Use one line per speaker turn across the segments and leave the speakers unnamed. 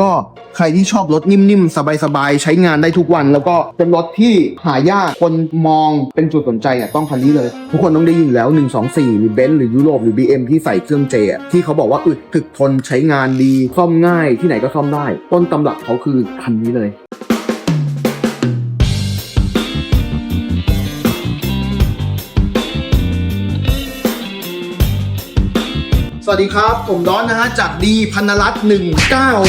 ก็ใครที่ชอบรถนิ่มๆ สบายๆ ใช้งานได้ทุกวัน แล้วก็เป็นรถที่หายากคนมองเป็นจุดสนใจเนี่ยต้องคันนี้เลย ทุกคนต้องได้ยินแล้ว 124 หรือเบนซ์หรือยุโรปหรือ BM ที่ใส่เครื่องเจที่เขาบอกว่าอึดถึกทนใช้งานดีซ่อมง่ายที่ไหนก็ซ่อมได้ ต้นตำรับเขาคือคันนี้เลย วัสดีครับ ผมดอนนะฮะจากดีพันรัตหน์1999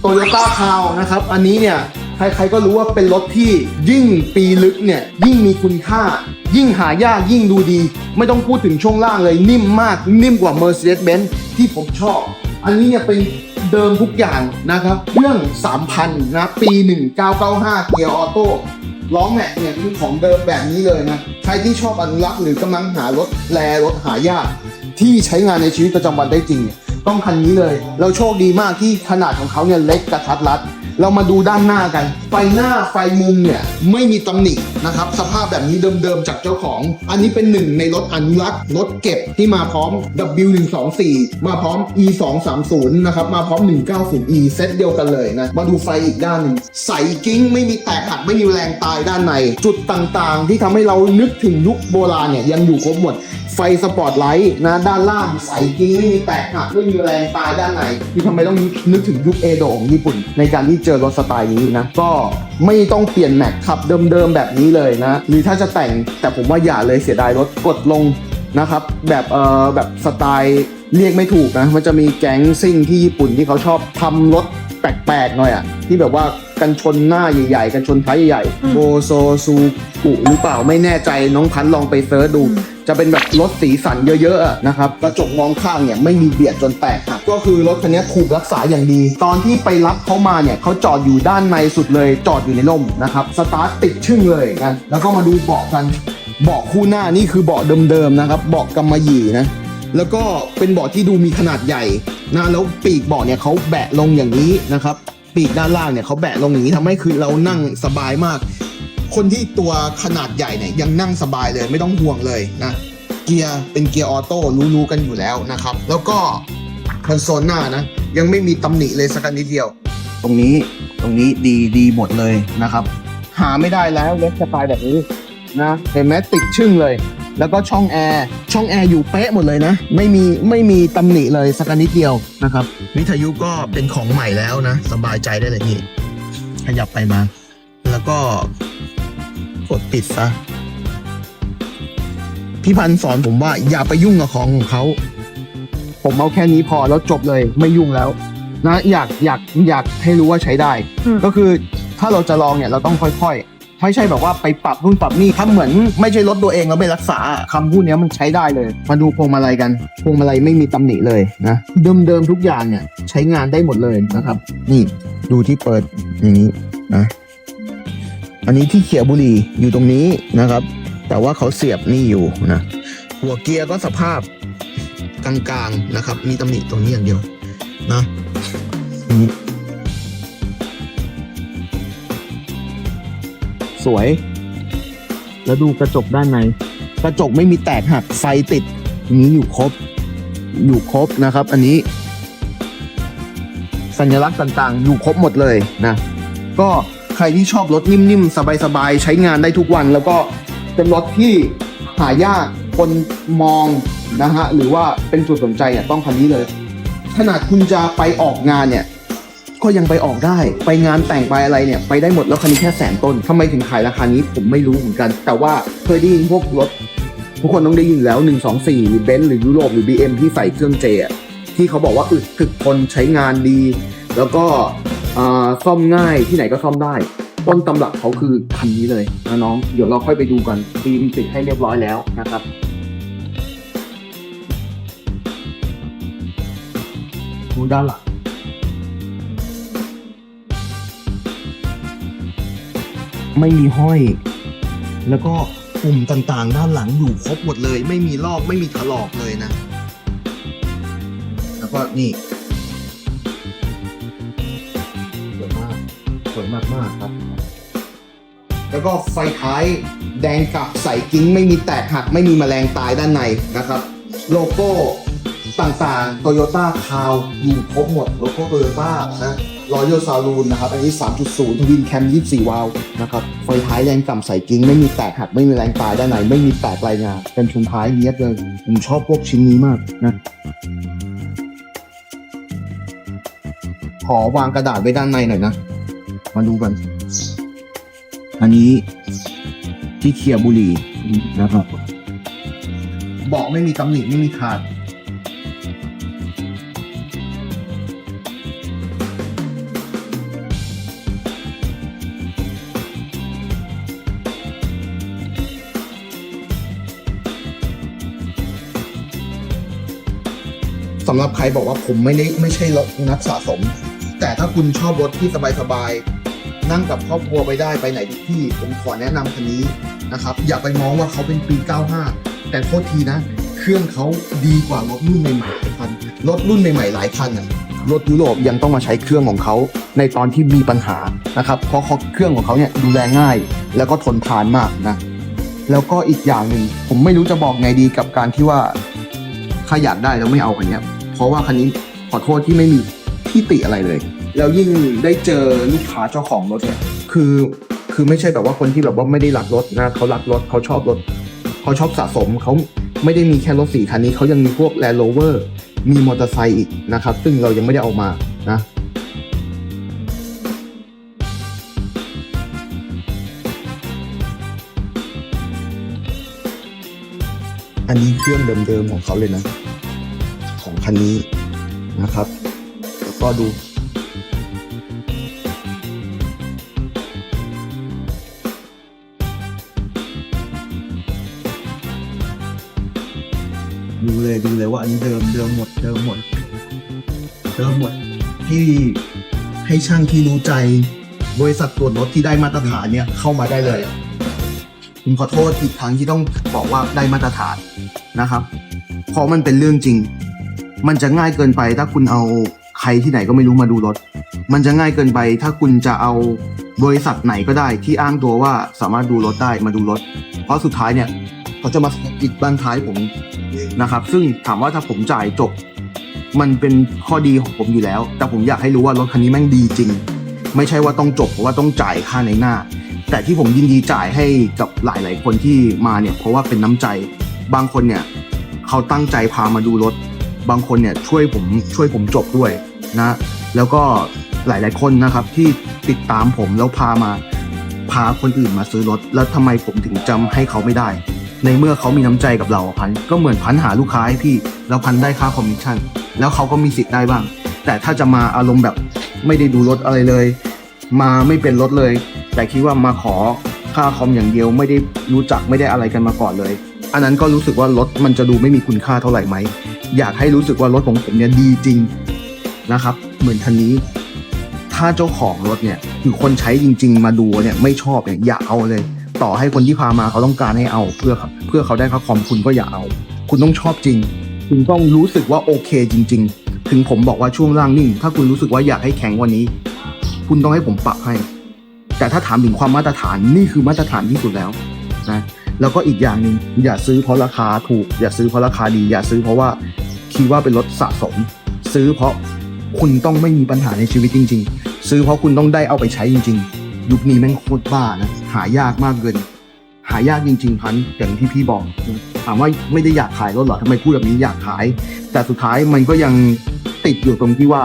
โตโยต้าคาวนะครับ อันนี้เนี่ยใครๆก็รู้ว่าเป็นรถที่ยิ่งปีลึกเนี่ยยิ่งมีคุณค่า ยิ่งหายากยิ่งดูดี ไม่ต้องพูดถึงช่วงล่างเลยนิ่มมาก นิ่มกว่า Mercedes-Benz ที่ผมชอบ อันนี้เนี่ยเป็นเดิมทุกอย่างนะครับเครื่อง 3,000 นะปี 1995 เกียร์ออโต้ล้อแม็กเนี่ยคือของเดิมแบบนี้เลยนะ ใครที่ชอบอนุรักษ์หรือกำลังหารถแลรถหายาก ที่ใช้งานในชีวิตประจำวันได้จริงเนี่ยต้องคันนี้เลย เราโชคดีมากที่ขนาดของเขาเนี่ยเล็กกระทัดรัด เรามาดูด้านหน้ากัน ไฟหน้าไฟมุมเนี่ยไม่มีตำหนินะครับ สภาพแบบนี้เดิมๆจากเจ้าของ อันนี้เป็นหนึ่งในรถอนุรักษ์รถเก็บที่มาพร้อม W124 มาพร้อม E230 นะครับ มาพร้อม 190E เซตเดียวกันเลยนะ มาดูไฟอีกด้านหนึ่งใสกิ้งไม่มีแตกหักไม่มีแรงตายด้านใน จุดต่างๆ ที่ทำให้เรานึกถึงยุคโบราณเนี่ยยังอยู่ครบหมด สปอตไลท์นะด้านล่างใสกิ้งไม่มีแตกหักไม่มีแรงตายด้านในที่ทำไมต้องนึกถึงยุคเอโดของญี่ปุ่น ในการที่เจอรถสไตล์นี้นะ ก็ไม่ต้องเปลี่ยนแม็กขับเดิมๆแบบนี้เลยนะ หรือถ้าจะแต่งแต่ผมว่าอย่าเลยเสียดายรถกดลงนะครับแบบเอ่อแบบสไตล์เรียกไม่ถูกนะ มันจะมีแก๊งซิ่งที่ญี่ปุ่นที่เขาชอบทำรถแปลกๆหน่อยอะ่ะที่แบบว่า กันชนหน้าใหญ่ๆ กันชนท้ายใหญ่ๆโบโซซูกุหรือเปล่าไม่แน่ใจน้องพันธุ์ลองไปเซิร์ชดู จะเป็นแบบรถสีสันเยอะๆอะนะครับกระจกมองข้างเนี่ยไม่มีเบียดจนแตกหักก็คือรถคันนี้ถูกรักษาอย่างดี ตอนที่ไปรับเขามาเนี่ยเขาจอดอยู่ด้านในสุดเลย จอดอยู่ในร่มนะครับสตาร์ทติดชึ่งเลยนะแล้วก็มาดูเบาะกันเบาะคู่หน้านี่คือเบาะเดิมๆนะครับเบาะกำมะหยี่นะแล้วก็เป็นเบาะที่ดูมีขนาดใหญ่นะแล้วปีกเบาะเนี่ยเขาแบะลงอย่างนี้นะครับ ปีกด้านล่างเนี่ยเขาแบะลงอย่างนี้ทำให้คือเรานั่งสบายมาก คนที่ตัวขนาดใหญ่เนี่ยยังนั่งสบายเลยไม่ต้องห่วงเลยนะเกียร์เป็นเกียร์ออโต้รู้ๆกันอยู่แล้วนะครับ แล้วก็คอนโซลหน้านะยังไม่มีตำหนิเลยสักนิดเดียว ตรงนี้ตรงนี้ดีดีหมดเลยนะครับ หาไม่ได้แล้วเล็กสไตล์แบบนี้นะเห็นไหมติดชึ่งเลย แล้วก็ช่องแอร์ช่องแอร์อยู่เป๊ะหมดเลยนะ ไม่มีไม่มีตำหนิเลยสักนิดเดียวนะครับวิทยุก็เป็นของใหม่แล้วนะ สบายใจได้เลยพี่ขยับไปมา แล้วก็กดปิดซะพี่พันธ์สอนผมว่าอย่าไปยุ่งกับของของเขาผมเอาแค่นี้พอแล้วจบเลยไม่ยุ่งแล้ว นะ อยากอยากอยากให้รู้ว่าใช้ได้
อืม
ก็คือถ้าเราจะลองเนี่ยเราต้องค่อยๆ ไม่ใช่แบบว่าไปปรับนู่นปรับนี่ทำเหมือนไม่ใช่รถตัวเองแล้วไม่รักษาคำพูดเนี้ยมันใช้ได้เลย มาดูพวงมาลัยกัน พวงมาลัยไม่มีตำหนิเลยนะเดิมๆทุกอย่างเนี่ยใช้งานได้หมดเลยนะครับ นี่ดูที่เปิดอย่างนี้นะอันนี้ที่เขียวบุรีอยู่ตรงนี้นะครับ แต่ว่าเขาเสียบนี่อยู่นะหัวเกียร์ก็สภาพกลางๆนะครับ มีตำหนิตรงนี้อย่างเดียวนะ สวย แล้วดูกระจกด้านใน กระจกไม่มีแตกหักไฟติดนี้อยู่ครบ อยู่ครบนะครับ อันนี้ สัญลักษณ์ต่างๆ อยู่ครบหมดเลยนะ ก็ใครที่ชอบรถนิ่มๆ สบายๆ ใช้งานได้ทุกวัน แล้วก็เป็นรถที่หายากคนมองนะฮะ หรือว่าเป็นจุดสนใจเนี่ยต้องคันนี้เลย ขนาดคุณจะไปออกงานเนี่ย ก็ยังไปออกได้ ไปงานแต่งไปอะไรเนี่ยไปได้หมดแล้วคันนี้แค่แสนต้นทำไมถึงขายราคานี้ผมไม่รู้เหมือนกัน แต่ว่าเคยได้ยินพวกรถทุกคนต้องได้ยินแล้ว 124 หรือเบนซ์หรือยุโรปหรือ BM ที่ใส่เครื่องเจที่เขาบอกว่าอึดถึกทนใช้งานดี แล้วก็ซ่อมง่ายที่ไหนก็ซ่อมได้ ต้นตำรับเขาคือคันนี้เลยนะน้อง เดี๋ยวเราค่อยไปดูกันฟิล์มติดให้เรียบร้อยแล้วนะครับดูด้านหลัง ไม่มีห้อย แล้วก็ปุ่มต่างๆ ด้านหลังอยู่ครบหมดเลย ไม่มีลอกไม่มีถลอกเลยนะ แล้วก็นี่สวยมากสวยมากมากๆครับ แล้วก็ไฟท้ายแดงกลับใส่กิ้ง ไม่มีแตกหัก ไม่มีแมลงตายด้านในนะครับ โลโก้ต่างๆ Toyota c a r อยู่ครบหมดโลโก้ Toyota นะาลูนนะครับ อันนี้ 3.0 ทวินแคม 24 วาล์วนะครับ ไฟท้ายแรงต่ำใส่กิ้ง ไม่มีแตกหัก ไม่มีแรงตายด้านใน ไม่มีแตกรายงาน เป็นชุนท้ายเนียเลย ผมชอบพวกชิ้นนี้มากนะขอวางกระดาษไว้ด้านในหน่อยนะ มาดูกัน อันนี้ที่เคลียร์บุหรี่นะครับบาะไม่มีตำหนิไม่มีขาด สำหรับใครบอกว่าผมไม่ได้ไม่ใช่รถนักสะสม แต่ถ้าคุณชอบรถที่สบายๆนั่งกับครอบครัวไปได้ไปไหนทุกที่ผมขอแนะนำคันนี้นะครับ อย่าไปมองว่าเขาเป็นปี 95 แต่โทษทีนะ เครื่องเขาดีกว่ารถรุ่นใหม่ๆหลายคันรถรุ่นใหม่ๆหลายคันอะรถยุโรปยังต้องมาใช้เครื่องของเขาในตอนที่มีปัญหานะครับ เพราะเครื่องของเขาเนี่ยดูแลง่าย แล้วก็ทนทานมากนะ แล้วก็อีกอย่างหนึ่งผมไม่รู้จะบอกไงดีกับการที่ว่าถ้าอยากได้แล้วไม่เอาคันเนี้ย ราะว่าคันนี้ขอโทษที่ไม่มีที่ติอะไรเลย แล้วยิ่งได้เจอลูกค้าเจ้าของรถเนี่ยคือคือไม่ใช่แบบว่าคนที่แบบว่าไม่ได้รักรถนะเขารักรถเขาชอบรถเขาชอบสะสมเขาไม่ได้มีแค่รถสีคันนี้เขายังมีพวกแลนด์โรเวอร์มีมอเตอร์ไซค์อีกนะครับ ซึ่งเรายังไม่ได้เอามานะอันนี้เครื่องเดิมๆของเขาเลยนะ คันนี้นะครับ แล้วก็ดู ดูเลยดูเลยว่าอันนี้เดิมเดิมหมดเดิมหมดเดิมหมดที่ให้ช่างที่รู้ใจ บริษัทตรวจรถที่ได้มาตรฐานเนี่ยเข้ามาได้เลยผมขอโทษอีกครั้งที่ต้องบอกว่าได้มาตรฐานนะครับ เพราะมันเป็นเรื่องจริง มันจะง่ายเกินไปถ้าคุณเอาใครที่ไหนก็ไม่รู้มาดูรถ มันจะง่ายเกินไปถ้าคุณจะเอาบริษัทไหนก็ได้ที่อ้างตัวว่าสามารถดูรถได้มาดูรถ เพราะสุดท้ายเนี่ยเขาจะมาปิดบ้านท้ายผมนะครับ ซึ่งถามว่าถ้าผมจ่ายจบ มันเป็นข้อดีของผมอยู่แล้ว แต่ผมอยากให้รู้ว่ารถคันนี้แม่งดีจริง ไม่ใช่ว่าต้องจบเพราะว่าต้องจ่ายค่าในหน้า แต่ที่ผมยินดีจ่ายให้กับหลาย ๆ คนที่มาเนี่ยเพราะว่าเป็นน้ำใจบางคนเนี่ยเขาตั้งใจพามาดูรถ บางคนเนี่ยช่วยผมช่วยผมจบด้วยนะ แล้วก็หลาย ๆ คนนะครับที่ติดตามผมแล้วพามาพาคนอื่นมาซื้อรถ แล้วทำไมผมถึงจำให้เขาไม่ได้ ในเมื่อเขามีน้ำใจกับเราพันก็เหมือนพันหาลูกค้าให้พี่แล้วพันได้ค่าคอมมิชชั่นแล้วเขาก็มีสิทธิ์ได้บ้าง แต่ถ้าจะมาอารมณ์แบบไม่ได้ดูรถอะไรเลย มาไม่เป็นรถเลย แต่คิดว่ามาขอค่าคอมอย่างเดียวไม่ได้รู้จักไม่ได้อะไรกันมาก่อนเลย อันนั้นก็รู้สึกว่ารถมันจะดูไม่มีคุณค่าเท่าไหร่ไหม อยากให้รู้สึกว่ารถของผมเนี่ยดีจริงนะครับ เหมือนคันนี้ ถ้าเจ้าของรถเนี่ยคือคนใช้จริง ๆ มาดูเนี่ยไม่ชอบเนี่ยอย่าเอาเลย ต่อให้คนที่พามาเขาต้องการให้เอาเพื่อเพื่อเขาได้ค่าคอมคุณก็อย่าเอา คุณต้องชอบจริง คุณต้องรู้สึกว่าโอเคจริง ๆ ถึงผมบอกว่าช่วงล่างนิ่ง ถ้าคุณรู้สึกว่าอยากให้แข็งกวันนี้ คุณต้องให้ผมปรับให้ แต่ถ้าถามถึงความมาตรฐานนี่คือมาตรฐานที่สุดแล้วนะ แล้วก็อีกอย่างหนึ่งอย่าซื้อเพราะราคาถูก อย่าซื้อเพราะราคาดี อย่าซื้อเพราะว่าคิดว่าเป็นรถสะสม ซื้อเพราะคุณต้องไม่มีปัญหาในชีวิตจริง ๆ ซื้อเพราะคุณต้องได้เอาไปใช้จริง ๆ ยุคนี้แม่งโคตรบ้านะหายากมากเกินหายากจริงๆพันอย่างที่พี่บอกถามว่าไม่ได้อยากขายรถเหรอทำไมพูดแบบนี้อยากขาย แต่สุดท้ายมันก็ยังติดอยู่ตรงที่ว่า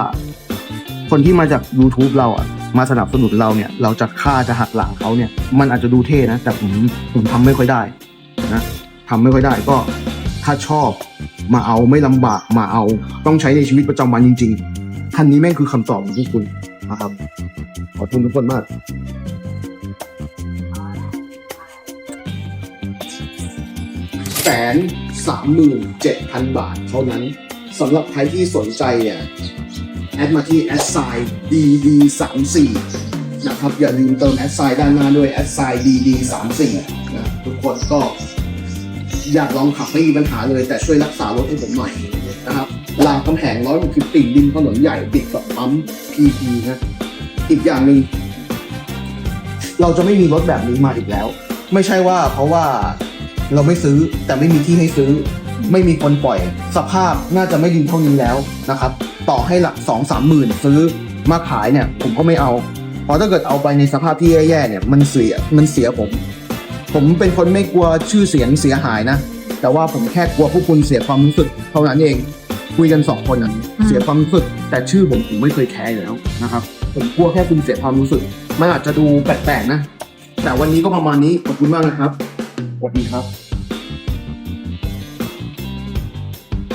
คนที่มาจาก YouTube เราอะ มาสนับสนุนเราเนี่ย เราจะฆ่าจะหักหลังเขาเนี่ย มันอาจจะดูเท่นะ แต่ผมผมทำไม่ค่อยได้นะทำไม่ค่อยได้ก็ถ้าชอบมาเอาไม่ลำบากมาเอา ต้องใช้ในชีวิตประจำวันจริงๆคันนี้แม่งคือคำตอบของพวกคุณนะครับ ขอบคุณทุกคนมากแสนสามหมื่นเจ็ดพันบาทเท่านั้นสำหรับใครที่สนใจเนี่ย แอดมาที่ a d s i g n dd 3 4นะครับอย่าลืมเติม a d s i g n ด้านหน้าด้วย a d s i g n dd 3 4นะทุกคนก็อยากลองขับไม่มีปัญหาเลยแต่ช่วยรักษารถให้ผมหน่อยนะครับรามคำแหง160ติ่งดินถนนใหญ่ติดกับปั๊ม PP นะอีกอย่างหนึ่งเราจะไม่มีรถแบบนี้มาอีกแล้ว ไม่ใช่ว่าเพราะว่าเราไม่ซื้อแต่ไม่มีที่ให้ซื้อ ไม่มีคนปล่อย สภาพน่าจะไม่ดีเท่านี้แล้วนะครับ ต่อให้หลักสองสามหมื่นซื้อมาขายเนี่ยผมก็ไม่เอา เพราะถ้าเกิดเอาไปในสภาพที่แย่ๆเนี่ยมันเสียมันเสียผม ผมเป็นคนไม่กลัวชื่อเสียงเสียหายนะ แต่ว่าผมแค่กลัวพวกคุณเสียความรู้สึกเท่านั้นเองคุยกันสองคนอะเสียความรู้สึก แต่ชื่อผมผมไม่เคยแคร์อยู่แล้วนะครับ ผมกลัวแค่คุณเสียความรู้สึกมันอาจจะดูแปลกๆนะ แต่วันนี้ก็ประมาณนี้ขอบคุณมากนะครับสวัสดีครับ